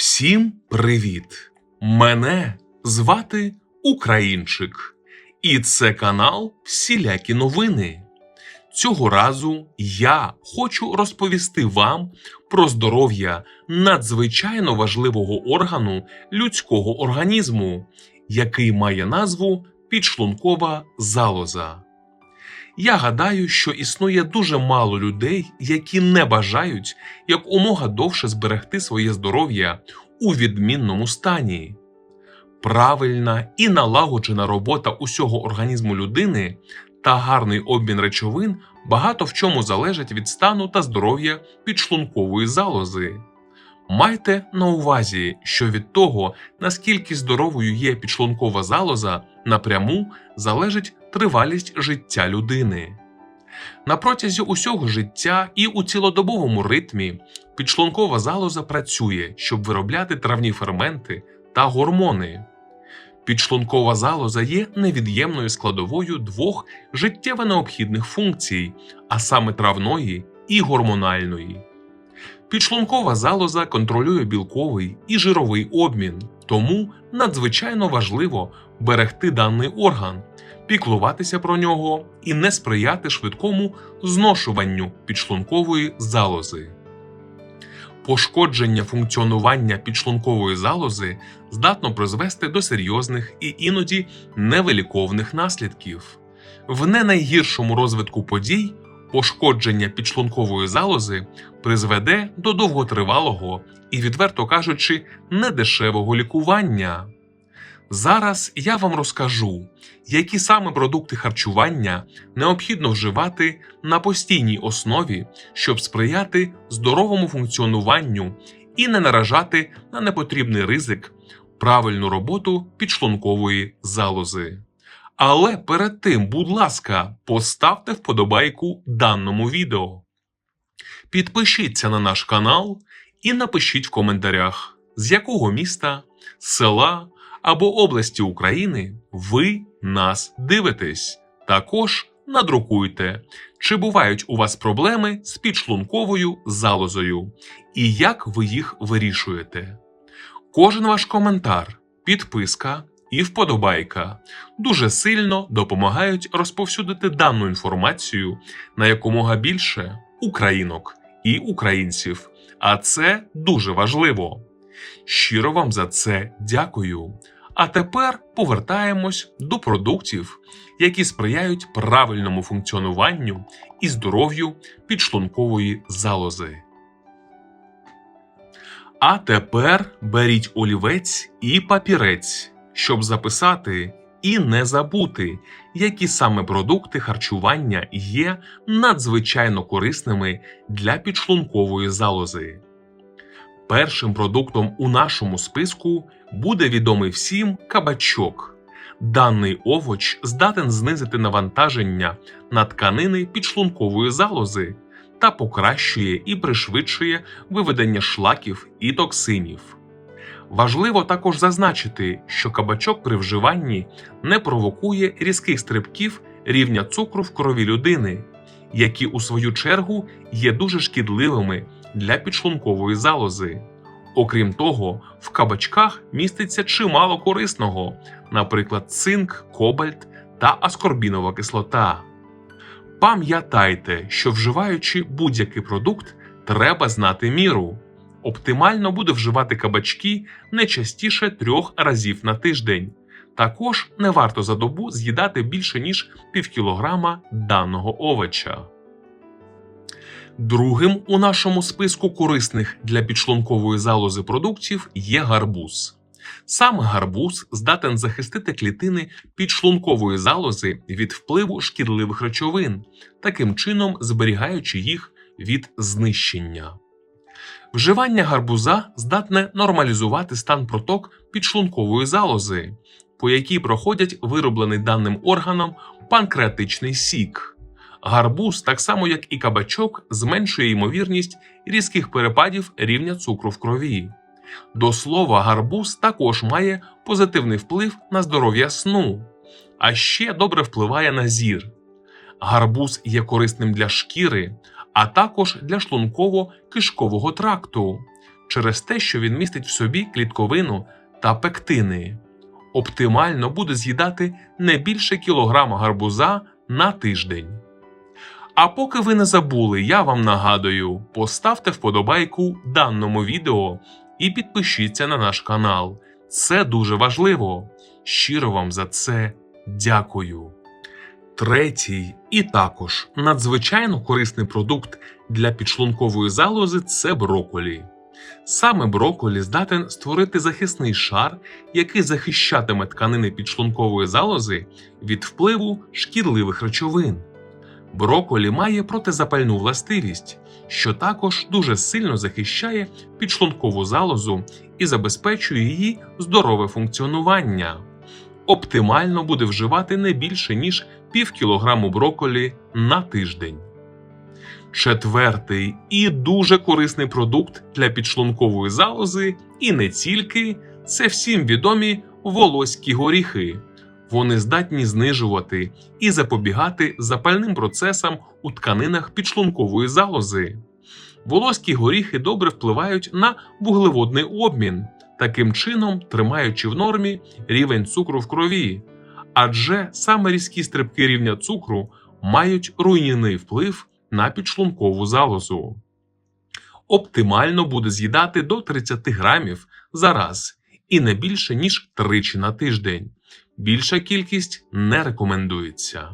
Всім привіт! Мене звати Українчик, і це канал Всілякі новини. Цього разу я хочу розповісти вам про здоров'я надзвичайно важливого органу людського організму, який має назву підшлункова залоза. Я гадаю, що існує дуже мало людей, які не бажають якомога довше зберегти своє здоров'я у відмінному стані. Правильна і налагоджена робота усього організму людини та гарний обмін речовин багато в чому залежать від стану та здоров'я підшлункової залози. Майте на увазі, що від того, наскільки здоровою є підшлункова залоза, напряму залежить тривалість життя людини. На протязі усього життя і у цілодобовому ритмі підшлункова залоза працює, щоб виробляти травні ферменти та гормони. Підшлункова залоза є невід'ємною складовою двох життєво необхідних функцій, а саме травної і гормональної. Підшлункова залоза контролює білковий і жировий обмін, тому надзвичайно важливо берегти даний орган, піклуватися про нього і не сприяти швидкому зношуванню підшлункової залози. Пошкодження функціонування підшлункової залози здатно призвести до серйозних і іноді невиліковних наслідків. В не найгіршому розвитку подій пошкодження підшлункової залози призведе до довготривалого і, відверто кажучи, недешевого лікування. Зараз я вам розкажу, які саме продукти харчування необхідно вживати на постійній основі, щоб сприяти здоровому функціонуванню і не наражати на непотрібний ризик правильну роботу підшлункової залози. Але перед тим, будь ласка, поставте вподобайку даному відео. Підпишіться на наш канал і напишіть в коментарях, з якого міста, села або області України ви нас дивитесь. Також надрукуйте, чи бувають у вас проблеми з підшлунковою залозою і як ви їх вирішуєте. Кожен ваш коментар, підписка і вподобайка дуже сильно допомагають розповсюдити дану інформацію на якомога більше українок і українців. А це дуже важливо. Щиро вам за це дякую. А тепер повертаємось до продуктів, які сприяють правильному функціонуванню і здоров'ю підшлункової залози. А тепер беріть олівець і папірець, щоб записати і не забути, які саме продукти харчування є надзвичайно корисними для підшлункової залози. Першим продуктом у нашому списку буде відомий всім кабачок. Даний овоч здатен знизити навантаження на тканини підшлункової залози та покращує і пришвидшує виведення шлаків і токсинів. Важливо також зазначити, що кабачок при вживанні не провокує різких стрибків рівня цукру в крові людини, які у свою чергу є дуже шкідливими для підшлункової залози. Окрім того, в кабачках міститься чимало корисного, наприклад, цинк, кобальт та аскорбінова кислота. Пам'ятайте, що вживаючи будь-який продукт, треба знати міру. Оптимально буде вживати кабачки не частіше трьох разів на тиждень. Також не варто за добу з'їдати більше ніж півкілограма даного овоча. Другим у нашому списку корисних для підшлункової залози продуктів є гарбуз. Саме гарбуз здатен захистити клітини підшлункової залози від впливу шкідливих речовин, таким чином зберігаючи їх від знищення. Вживання гарбуза здатне нормалізувати стан проток підшлункової залози, по якій проходять вироблений даним органом панкреатичний сік. Гарбуз, так само як і кабачок, зменшує ймовірність різких перепадів рівня цукру в крові. До слова, гарбуз також має позитивний вплив на здоров'я сну, а ще добре впливає на зір. Гарбуз є корисним для шкіри, а також для шлунково-кишкового тракту. через те, що він містить в собі клітковину та пектини. Оптимально буде з'їдати не більше кілограма гарбуза на тиждень. А поки ви не забули, я вам нагадую, поставте вподобайку даному відео і підпишіться на наш канал. Це дуже важливо. Щиро вам за це дякую. Третій і також надзвичайно корисний продукт для підшлункової залози це броколі. Саме броколі здатен створити захисний шар, який захищатиме тканини підшлункової залози від впливу шкідливих речовин. Броколі має протизапальну властивість, що також дуже сильно захищає підшлункову залозу і забезпечує її здорове функціонування. Оптимально буде вживати не більше ніж пів кілограму броколі на тиждень. Четвертий і дуже корисний продукт для підшлункової залози, і не тільки це всім відомі волоські горіхи. Вони здатні знижувати і запобігати запальним процесам у тканинах підшлункової залози. Волоські горіхи добре впливають на вуглеводний обмін, таким чином тримаючи в нормі рівень цукру в крові. Адже саме різкі стрибки рівня цукру мають руйнівний вплив на підшлункову залозу. Оптимально буде з'їдати до 30 грамів за раз і не більше ніж тричі на тиждень. Більша кількість не рекомендується.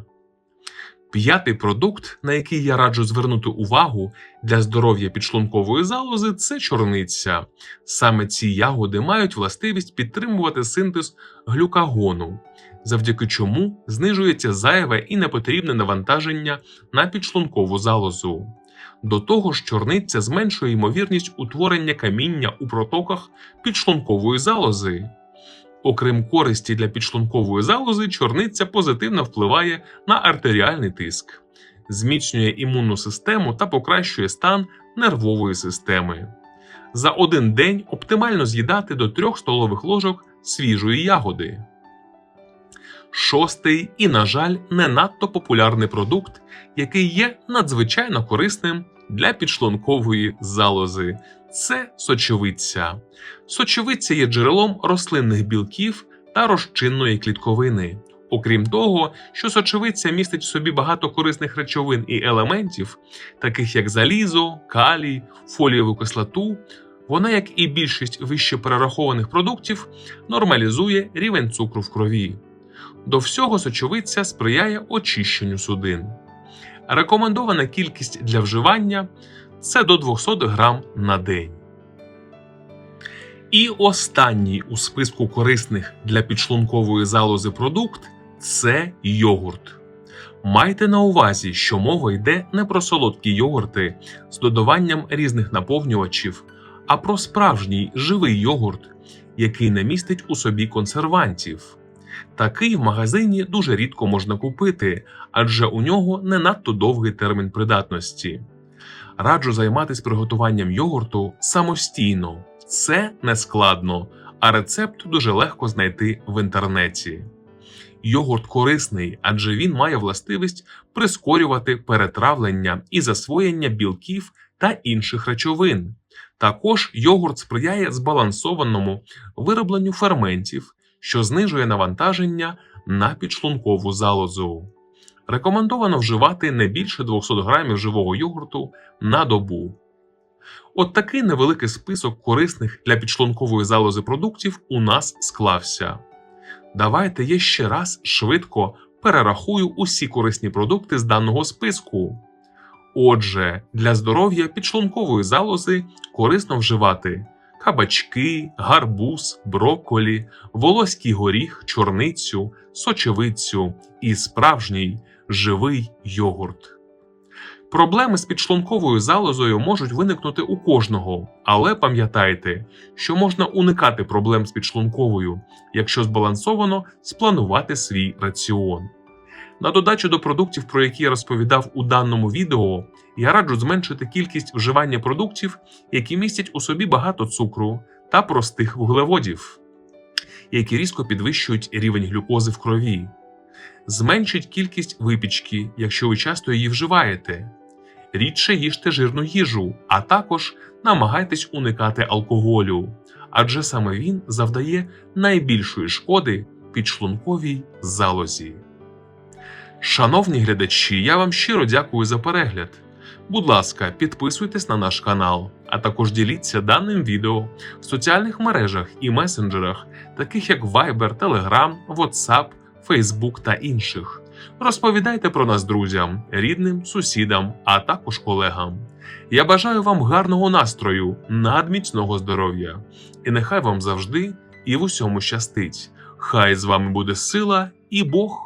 П'ятий продукт, на який я раджу звернути увагу для здоров'я підшлункової залози, це чорниця. Саме ці ягоди мають властивість підтримувати синтез глюкагону, завдяки чому знижується зайве і непотрібне навантаження на підшлункову залозу. До того ж, чорниця зменшує ймовірність утворення каміння у протоках підшлункової залози. Окрім користі для підшлункової залози, чорниця позитивно впливає на артеріальний тиск, зміцнює імунну систему та покращує стан нервової системи. За один день оптимально з'їдати до 3 столових ложок свіжої ягоди. Шостий і, на жаль, не надто популярний продукт, який є надзвичайно корисним для підшлункової залози це сочовиця. Сочовиця є джерелом рослинних білків та розчинної клітковини. Окрім того, що сочовиця містить в собі багато корисних речовин і елементів, таких як залізо, калій, фолієву кислоту, вона, як і більшість вище перерахованих продуктів, нормалізує рівень цукру в крові. До всього сочовиця сприяє очищенню судин. Рекомендована кількість для вживання це до 200 грам на день. І останній у списку корисних для підшлункової залози продукт це йогурт. Майте на увазі, що мова йде не про солодкі йогурти з додаванням різних наповнювачів, а про справжній живий йогурт, який не містить у собі консервантів. Такий в магазині дуже рідко можна купити, адже у нього не надто довгий термін придатності. Раджу займатися приготуванням йогурту самостійно. Це не складно, а рецепт дуже легко знайти в інтернеті. Йогурт корисний, адже він має властивість прискорювати перетравлення і засвоєння білків та інших речовин. Також йогурт сприяє збалансованому виробленню ферментів, що знижує навантаження на підшлункову залозу. Рекомендовано вживати не більше 200 грамів живого йогурту на добу. От такий невеликий список корисних для підшлункової залози продуктів у нас склався. Давайте я ще раз швидко перерахую усі корисні продукти з даного списку. Отже, для здоров'я підшлункової залози корисно вживати кабачки, гарбуз, брокколі, волоський горіх, чорницю, сочевицю і справжній живий йогурт. Проблеми з підшлунковою залозою можуть виникнути у кожного, але пам'ятайте, що можна уникати проблем з підшлунковою, якщо збалансовано спланувати свій раціон. На додачу до продуктів, про які я розповідав у даному відео, я раджу зменшити кількість вживання продуктів, які містять у собі багато цукру та простих вуглеводів, які різко підвищують рівень глюкози в крові. Зменшіть кількість випічки, якщо ви часто її вживаєте. рідше їжте жирну їжу, а також намагайтесь уникати алкоголю, адже саме він завдає найбільшої шкоди підшлунковій залозі. Шановні глядачі, я вам щиро дякую за перегляд. Будь ласка, підписуйтесь на наш канал, а також діліться даним відео в соціальних мережах і месенджерах, таких як Viber, Telegram, WhatsApp, Facebook та інших. Розповідайте про нас друзям, рідним, сусідам, а також колегам. Я бажаю вам гарного настрою, надміцного здоров'я, і нехай вам завжди і в усьому щастить. Хай з вами буде сила і Бог.